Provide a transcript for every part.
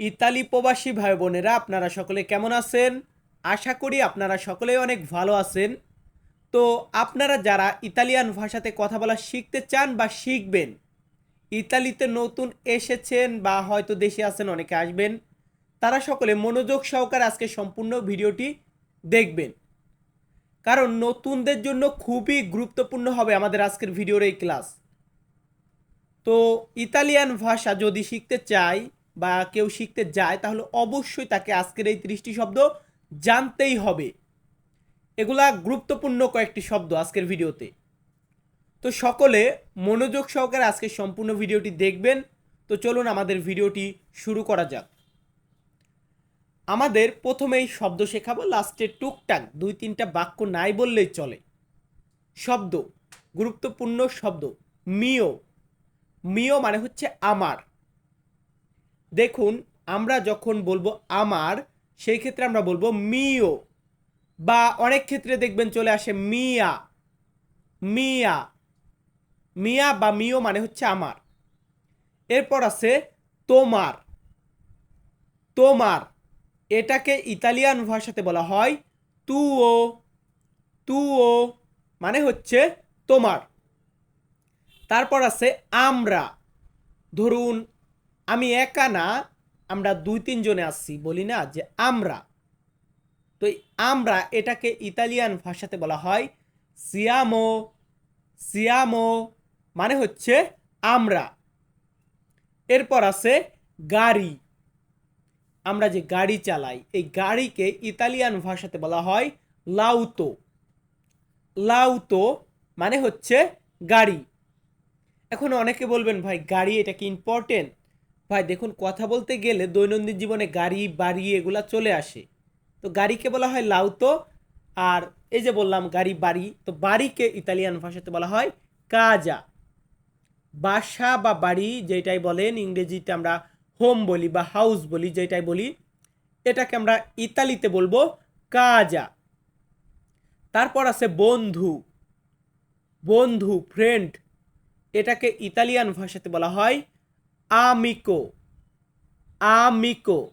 Italy প্রবাসী ভাই বোনেরা, আপনারা সকলে কেমন আছেন? আশা করি আপনারা সকলেই অনেক ভালো আছেন। তো আপনারা যারা ইতালিয়ান ভাষাতে কথা বলা শিখতে চান বা শিখবেন, ইতালিতে নতুন এসেছেন বা হয়তো দেশে আছেন, অনেকে আসবেন, তারা সকলে মনোযোগ সহকারে আজকে সম্পূর্ণ ভিডিওটি দেখবেন। কারণ নতুনদের জন্য খুবই গুরুত্বপূর্ণ হবে আমাদের আজকের ভিডিওর এই ক্লাস। তো ইতালিয়ান ভাষা যদি শিখতে চায় বা কেউ শিখতে যায়, তাহলে অবশ্যই তাকে আজকের এই ত্রিশটি শব্দ জানতেই হবে। এগুলা গুরুত্বপূর্ণ কয়েকটি শব্দ আজকের ভিডিওতে। তো সকলে মনোযোগ সহকারে আজকে সম্পূর্ণ ভিডিওটি দেখবেন। তো চলুন আমাদের ভিডিওটি শুরু করা যাক। আমাদের প্রথমেই শব্দ শেখাবো, লাস্টে টুকটাক দুই তিনটা বাক্য নাই বললেই চলে। শব্দ, গুরুত্বপূর্ণ শব্দ, মিও। মিও মানে হচ্ছে আমার। দেখুন, আমরা যখন বলব আমার, সেই ক্ষেত্রে আমরা বলব মিও। বা অনেক ক্ষেত্রে দেখবেন চলে আসে মিয়া। মিয়া। মিয়া বা মিও মানে হচ্ছে আমার। এরপর আছে তোমার। তোমার। এটাকে ইতালিয়ান ভাষাতে বলা হয় তুও। তুও মানে হচ্ছে তোমার। তারপর আছে আমরা। ধরুন আমি একা না, আমরা দুই তিনজনে আসছি বলি না যে আমরা। তো আমরা এটাকে ইতালিয়ান ভাষাতে বলা হয় সিয়ামো সিয়ামো মানে হচ্ছে আমরা। এরপর আছে গাড়ি। আমরা যে গাড়ি চালাই, এই গাড়িকে ইতালিয়ান ভাষাতে বলা হয় লাউতো লাউতো মানে হচ্ছে গাড়ি। এখন অনেকে বলবেন, ভাই, গাড়ি এটা কি ইম্পর্টেন্ট ভাই, দেখুন, কথা বলতে গেলে দৈনন্দিন জীবনে গাড়ি, বাড়ি এগুলা চলে আসে। তো গাড়িকে বলা হয় লাউতো, আর এই যে বললাম গাড়ি, বাড়ি, তো বাড়িকে ইতালিয়ান ভাষাতে বলা হয় কাজা। বাসা বা বাড়ি যেটাই বলেন, ইংরেজিতে আমরা হোম বলি বা হাউস বলি যেটাই বলি, এটাকে আমরা ইতালিতে বলব কাজা। তারপর আছে বন্ধু বন্ধু, ফ্রেন্ড, এটাকে ইতালিয়ান ভাষাতে বলা হয় আমিকো। আমিকো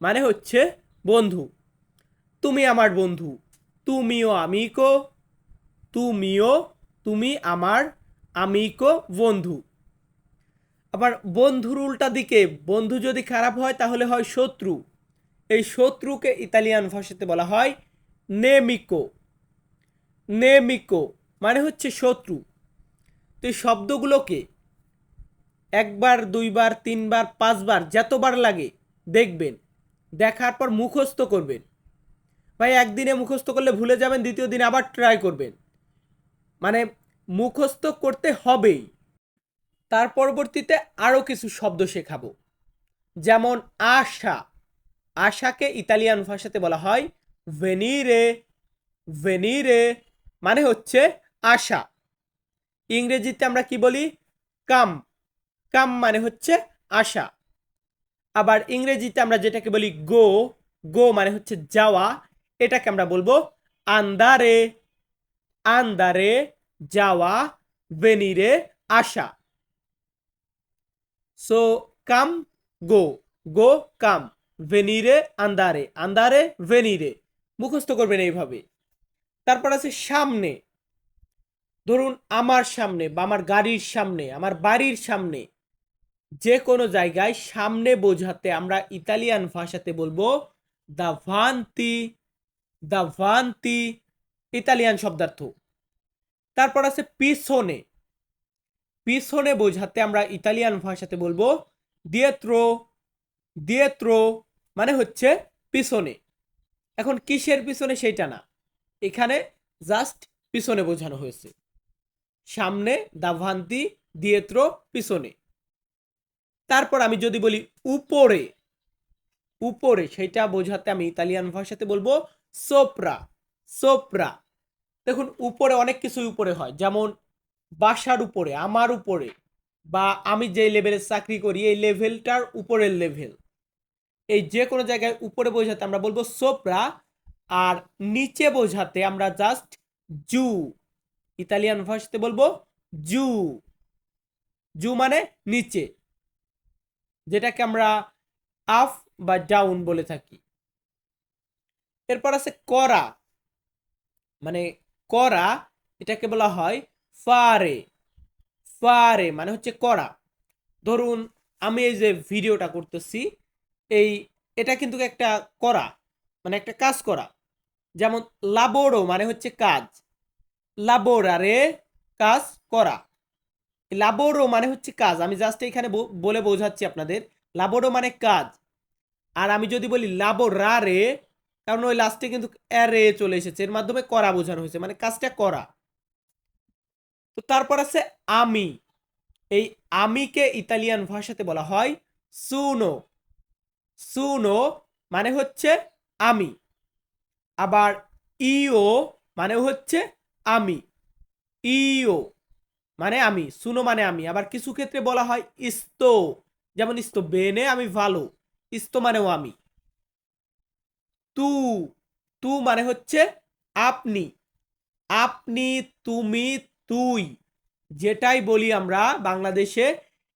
মানে হচ্ছে বন্ধু। তুমি আমার বন্ধু। তুমিও আমিকো। তুমিও, তুমি আমার আমিকো বন্ধু। আবার বন্ধুর উল্টা দিকে, বন্ধু যদি খারাপ হয় তাহলে হয় শত্রু। এই শত্রুকে ইতালিয়ান ভাষাতে বলা হয় নেমিকো। নেমিকো মানে হচ্ছে শত্রু। তো এই শব্দগুলোকে একবার, দুইবার, তিনবার, পাঁচবার, যতবার লাগে দেখবেন। দেখার পর মুখস্থ করবেন। ভাই, একদিনে মুখস্থ করলে ভুলে যাবেন, দ্বিতীয় দিন আবার ট্রাই করবেন। মানে মুখস্থ করতে হবেই। তার পরবর্তীতে আরও কিছু শব্দ শেখাবো। যেমন আশা। আশাকে ইতালিয়ান ভাষাতে বলা হয় ভেনিরে ভেনিরে মানে হচ্ছে আশা। ইংরেজিতে আমরা কি বলি? কাম। কাম মানে হচ্ছে আশা আবার ইংরেজিতে আমরা যেটাকে বলি গো গো মানে হচ্ছে যাওয়া, এটাকে আমরা বলব আন্দারে। আন্দারে যাওয়া ভেনিরে আসা। সো কাম গো গো কাম ভেনিরে আন্দারে। আন্দারে ভেনিরে মুখস্থ করবেন এইভাবে। তারপর আছে সামনে। ধরুন আমার সামনে বা আমার গাড়ির সামনে, আমার বাড়ির সামনে যে কোনো জায়গায় সামনে বোঝাতে আমরা ইতালিয়ান ভাষাতে বলব দা ভান্তি দা ভান্তি ইতালিয়ান শব্দার্থ। তারপর আছে পিছনে পিছনে বোঝাতে আমরা ইতালিয়ান ভাষাতে বলব দিয়েত্রো দিয়েত্রো মানে হচ্ছে পিছনে। এখন কিসের পিছনে সেইটা না। এখানে জাস্ট পিছনে বোঝানো হয়েছে। সামনে দাভান্তি দিয়েত্রো পিছনে তারপর আমি যদি বলি উপরে উপরে সেটা বোঝাতে আমি ইতালিয়ান ভাষাতে বলব সোপ্রা সোপ্রা দেখুন, উপরে অনেক কিছুই উপরে হয়। যেমন, বাসার উপরে, আমার উপরে, বা আমি যে লেভেলের চাকরি করি, এই লেভেলটার উপরের লেভেল এই যে কোনো জায়গায় উপরে বোঝাতে আমরা বলব সোপ্রা আর নিচে বোঝাতে আমরা জাস্ট জু ইতালিয়ান ভাষাতে বলব জু জু মানে নিচে। যেটাকে আমরা আপ বা ডাউন বলে থাকি। এরপর আছে করা। মানে করা, এটাকে বলা হয় ফারে ফারে মানে হচ্ছে করা। ধরুন, আমি এই যে ভিডিওটা করতেছি, এই, এটা কিন্তু একটা করা মানে একটা কাজ করা। যেমন লাবোরো মানে হচ্ছে কাজ। লাবোরারে কাজ করা। লাবোরো মানে হচ্ছে কাজ। আমি জাস্ট এখানে বলে বোঝাচ্ছি আপনাদের। লাবোরো মানে কাজ। আর আমি যদি বলি লাবোরারে কারণ ওই লাস্টে কিন্তু অ্যারে চলে এসেছে। এর মাধ্যমে করা বোঝানো হয়েছে। মানে কাজটা করা। তো তারপর আছে আমি। এই আমিকে ইতালিয়ান ভাষাতে বলা হয় সুনো সুনো মানে হচ্ছে আমি। আবার ইও মানে হচ্ছে আমি। ইও মানে আমি, সুনো মানে আমি। আবার কিছু ক্ষেত্রে বলা হয় ইস্তো। যেমন ইস্তো, বেনে আমি ভালো, ইস্তো মানেও আমি। তু তু মানে হচ্ছে আপনি আপনি, তুমি, তুই। যেটাই বলি আমরা বাংলাদেশে,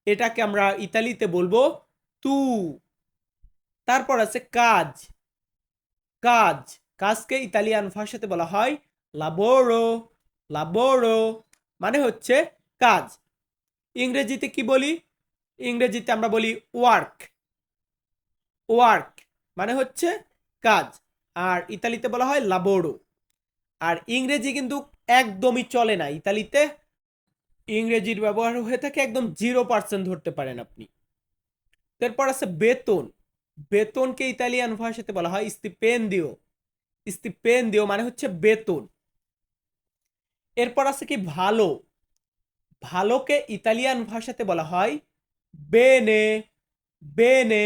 এটাকে আমরা ইতালিতে বলব তু। তারপর আছে কাজ কাজ। কাজকে ইতালিয়ান ভাষাতে বলা হয় লাবোরো লাবোরো মানে হচ্ছে কাজ। ইংরেজিতে কি বলি? ইংরেজিতে আমরা বলি ওয়ার্ক ওয়ার্ক মানে হচ্ছে কাজ। আর ইতালিতে বলা হয় লাবোরো আর ইংরেজি কিন্তু একদমই চলে না। ইতালিতে ইংরেজির ব্যবহার হয়ে থাকে একদম জিরো পার্সেন্ট ধরতে পারেন আপনি। তারপর আছে বেতন। বেতনকে ইতালিয়ান ভাষাতে বলা হয় স্টিপেন্দিও স্টিপেন্দিও মানে হচ্ছে বেতন। এরপর আছে কি ভালো। ভালোকে ইতালিয়ান ভাষাতে বলা হয় বেনে বেনে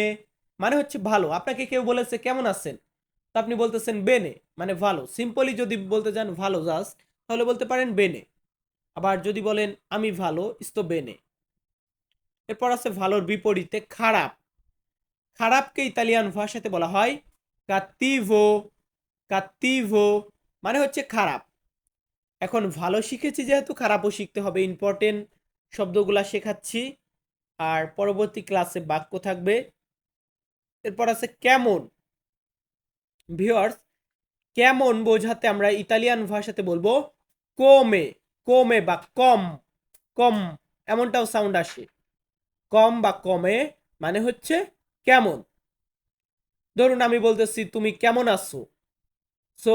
মানে হচ্ছে ভালো। আপনাকে কেউ বলেছে, কেমন আছেন? তো আপনি বলতেছেন, বেনে মানে ভালো। সিম্পলি যদি বলতে চান, ভালো জাস্ট তাহলে বলতে পারেন, বেনে আবার যদি বলেন, আমি ভালো ইস্তো বেনে। এরপর আছে, ভালোর বিপরীতে খারাপ খারাপকে ইতালিয়ান ভাষাতে বলা হয় কাত্তিভো কাত্তিভো মানে হচ্ছে খারাপ। এখন ভালো শিখেছি যেহেতু, খারাপও শিখতে হবে। ইম্পর্টেন্ট শব্দগুলা শেখাচ্ছি। আর পরবর্তী ক্লাসে বাক্য থাকবে। এরপর আছে কেমন? ভিওয়ার্স কেমন বোঝাতে আমরা ইতালিয়ান ভাষাতে বলব? কোমে কোমে বা কম কম এমনটাও সাউন্ড আসে। কম বা কমে মানে হচ্ছে কেমন? ধরুন আমি বলতেছি, তুমি কেমন আছো? সো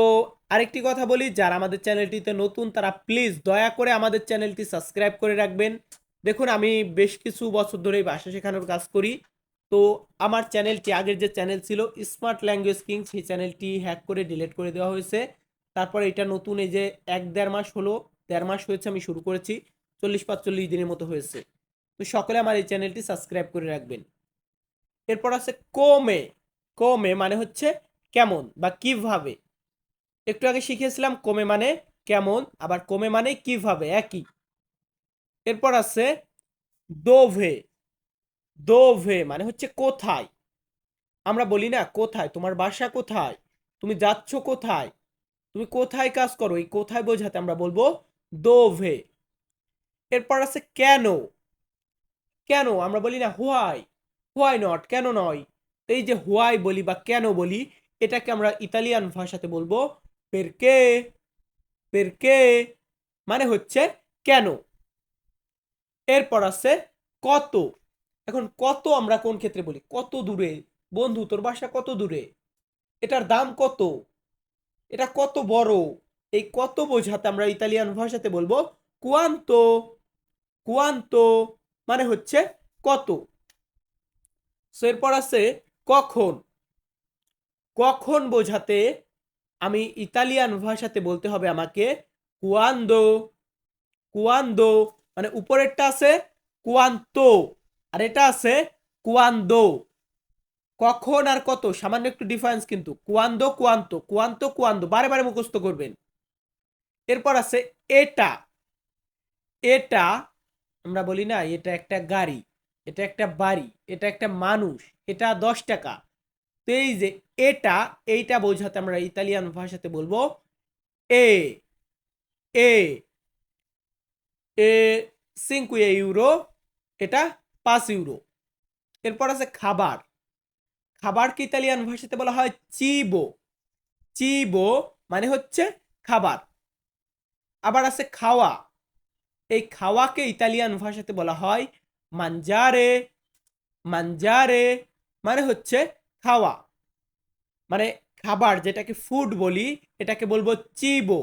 আরেকটি কথা বলি, যারা আমাদের চ্যানেলটিতে নতুন, তারা প্লিজ দয়া করে আমাদের চ্যানেলটি সাবস্ক্রাইব করে রাখবেন। দেখুন, আমি বেশ কিছু বছর ধরেই ভাষা শেখানোর কাজ করি। তো, আমার চ্যানেলটি, আগের যে চ্যানেল ছিল স্মার্ট ল্যাঙ্গুয়েজ কিং সেই চ্যানেলটি হ্যাক করে ডিলিট করে দেওয়া হয়েছে। তারপরে এটা নতুন, এই যে এক দেড় মাস হলো, দেড় মাস হয়েছে, আমি শুরু করেছি, চল্লিশ পাঁচচল্লিশ দিনের মতো হয়েছে। তো, সকলে আমার এই চ্যানেলটি সাবস্ক্রাইব করে রাখবেন। এরপর আছে কোমে। কমে মানে হচ্ছে কেমন বা কীভাবে? একটু আগে শিখেছিলাম কমে মানে কেমন, আবার কমে মানে কীভাবে, একই। এরপর আছে দোভে। দোভে মানে হচ্ছে কোথায়? আমরা বলি না কোথায়, তোমার বাসা কোথায়? তুমি যাচ্ছ কোথায়? তুমি কোথায় কাজ করো? এই কোথায় বোঝাতে আমরা বলব দোভে। এরপর আছে কেন? কেন? আমরা বলি না হোয়াই। হোয়াই নট, কেন নয়? এই যে হোয়াই বলি বা কেন বলি, এটাকে আমরা ইতালিয়ান ভাষাতে বলব পেরকে পেরকে মানে হচ্ছে কেন? এরপর আছে কত। এখন কত আমরা কোন ক্ষেত্রে বলি? কত দূরে? বন্ধু, তোর বাসা কত দূরে? এটার দাম কত? এটা কত বড়? এই কত বোঝাতে আমরা ইতালিয়ান ভাষাতে বলব কুয়ান্তো কুয়ান্তো মানে হচ্ছে কত। এরপর আছে কখন। কখন বোঝাতে আমি ইতালিয়ান ভাষাতে বলতে হবে আমাকে কুয়ান্দো কুয়ান্দো মানে উপরেরটা আছে কুয়ান্তো আর এটা আছে কুয়ান্দো কখন আর কত, সামান্য একটু ডিফারেন্স কিন্তু কুয়ান্দো কুয়ান্তো কুয়ান্তো কুয়ান্দো বারে বারে মুখস্থ করবেন। এরপর আছে এটা এটা আমরা বলি না এটা একটা গাড়ি, এটা একটা বাড়ি, এটা একটা মানুষ, এটা দশ টাকা। তো এই যে এটা, এইটা বোঝাতে আমরা ইতালিয়ান ভাষাতে বলব এ এ এ সিঙ্কুয়ে ইউরো এটা পাঁচ ইউরো এরপর আছে খাবার। খাবারকে ইতালিয়ান ভাষাতে বলা হয়? চিবো। চিবো মানে হচ্ছে খাবার। আবার আছে খাওয়া। এই খাওয়াকে ইতালিয়ান ভাষাতে বলা হয় মানজারে। মানজারে মানে হচ্ছে খাওয়া। মানে খাবার যেটাকে ফুড বলি, এটাকে বলব চিবো।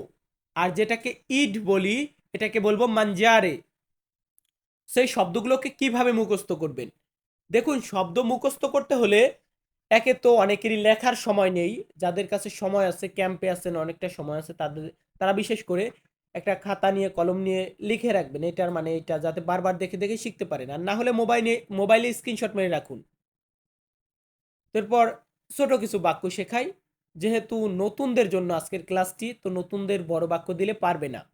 আর যেটাকে ইট বলি, এটাকে বলব মানজারে সেই শব্দগুলোকে কীভাবে মুখস্থ করবেন? দেখুন, শব্দ মুখস্থ করতে হলে একে তো অনেকেরই লেখার সময় নেই। যাদের কাছে সময় আছে ক্যাম্পে আছেন, অনেকটা সময় আছে, তাদের, তারা বিশেষ করে একটা খাতা নিয়ে, কলম নিয়ে লিখে রাখবেন। এটার মানে এটা, যাতে বারবার দেখে দেখে শিখতে পারেন। আর না হলে মোবাইলে মোবাইলে স্ক্রিনশট মেরে রাখুন। এরপর ছোট কিছু বাক্য শেখাই। যেহেতু নতুনদের জন্য আজকের ক্লাসটি, তো নতুনদের বড় বাক্য দিলে পারবে না।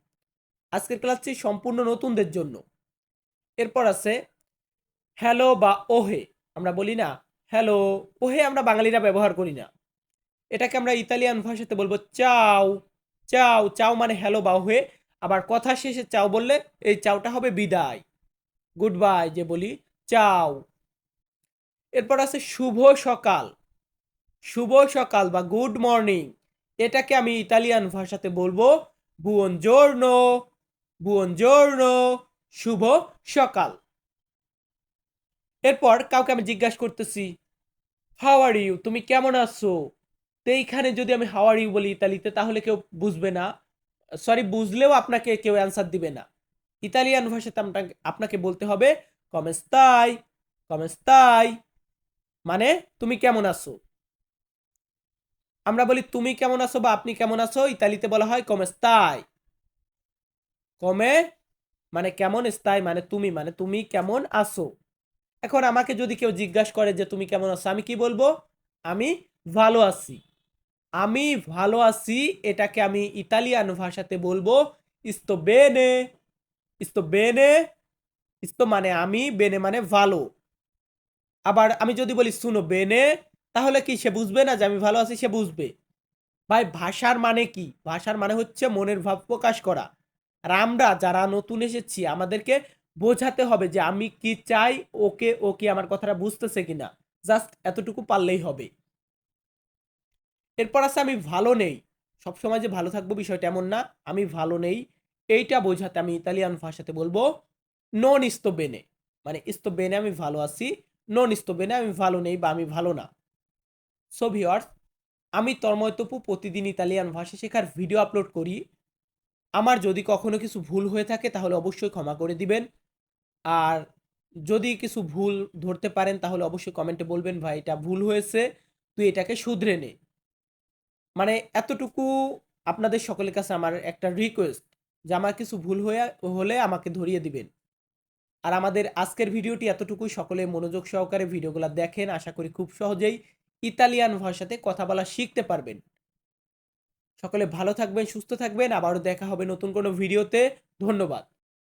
আজকের ক্লাসটি সম্পূর্ণ নতুনদের জন্য। এরপর আছে, হ্যালো বা ওহে। আমরা বলি না, হ্যালো, ওহে আমরা বাঙালিরা ব্যবহার করি না। এটাকে আমরা ইতালিয়ান ভাষাতে বলব, চাও। চাও। চাও মানে হ্যালো বা ওহে। আবার কথা শেষে চাও বললে, এই চাওটা হবে বিদায়। গুড বাই যে বলি, চাও। এরপর আছে শুভ সকাল। শুভ সকাল বা গুড মর্নিং। এটাকে আমি ইতালিয়ান ভাষাতে বলব বুয়ন জোর্নো বুয়ন জোর্নো শুভ সকাল এরপর কাউকে আমি জিজ্ঞাসা করতেছি হাও আর ইউ তুমি কেমন আছো? তো এইখানে যদি আমি হাও আর ইউ বলি ইতালিতে, তাহলে কেউ বুঝবে না। সরি বুঝলেও আপনাকে কেউ অ্যান্সার দিবে না। ইতালিয়ান ভাষাতে আপনাকে বলতে হবে কমেস্তাই কমেস্তাই মানে তুমি কেমন আছো? আমরা বলি, তুমি কেমন আছো বা আপনি কেমন আছো? ইতালিতে বলা হয় কমেস্তাই কমে মানে কেমন স্তাই মানে তুমি মানে তুমি কেমন আছো। এখন আমাকে যদি কেউ জিজ্ঞাসা করে যে, তুমি কেমন আছো? আমি কি বলব? আমি ভালো আছি। আমি ভালো আছি এটাকে আমি ইতালিয়ান ভাষাতে বলব, ইস্তো বেনে। ইস্তো বেনে, ইস্তো মানে আমি, বেনে মানে ভালো। আবার আমি যদি বলি, শুনো বেনে, তাহলে কি সে বুঝবে না যে আমি ভালো আছি? সে বুঝবে। ভাই, ভাষার মানে কি? ভাষার মানে হচ্ছে মনের ভাব প্রকাশ করা। আর আমরা যারা নতুন এসেছি, আমাদেরকে বোঝাতে হবে যে আমি কি চাই, ওকে, ও কি আমার কথাটা বুঝতেছে কিনা। জাস্ট এতটুকু পারলেই হবে। এরপর আছে, আমি ভালো নেই। সবসময় যে ভালো থাকব বিষয়টা এমন না, আমি ভালো নেই। এইটা বোঝাতে আমি ইতালিয়ান ভাষাতে বলব নন ইস্তো বেনে মানে ইস্তো বেনে আমি ভালো আছি। নন ইস্তো বেনে আমি ভালো নেই বা আমি ভালো না। সো ভিওয়ার্স আমি তন্ময় তপু প্রতিদিন ইতালিয়ান ভাষা শেখার ভিডিও আপলোড করি। আমার যদি কখনো কিছু ভুল হয়ে থাকে, তাহলে অবশ্যই ক্ষমা করে দিবেন। আর যদি কিছু ভুল ধরতে পারেন, তাহলে অবশ্যই কমেন্টে বলবেন, ভাই, এটা ভুল হয়েছে, তুই এটাকে শুধরে নে। মানে এতটুকু আপনাদের সকলের কাছে আমার একটা রিকোয়েস্ট যে, আমার কিছু ভুল হয়ে, হলে আমাকে ধরিয়ে দিবেন। আর আমাদের আজকের ভিডিওটি এতটুকুই। সকলে মনোযোগ সহকারে ভিডিওগুলো দেখেন। আশা করি খুব সহজেই ইতালিয়ান ভাষাতে কথা বলা শিখতে পারবেন। সকলে ভালো থাকবেন, সুস্থ থাকবেন। আবারও দেখা হবে নতুন কোনো ভিডিওতে। ধন্যবাদ।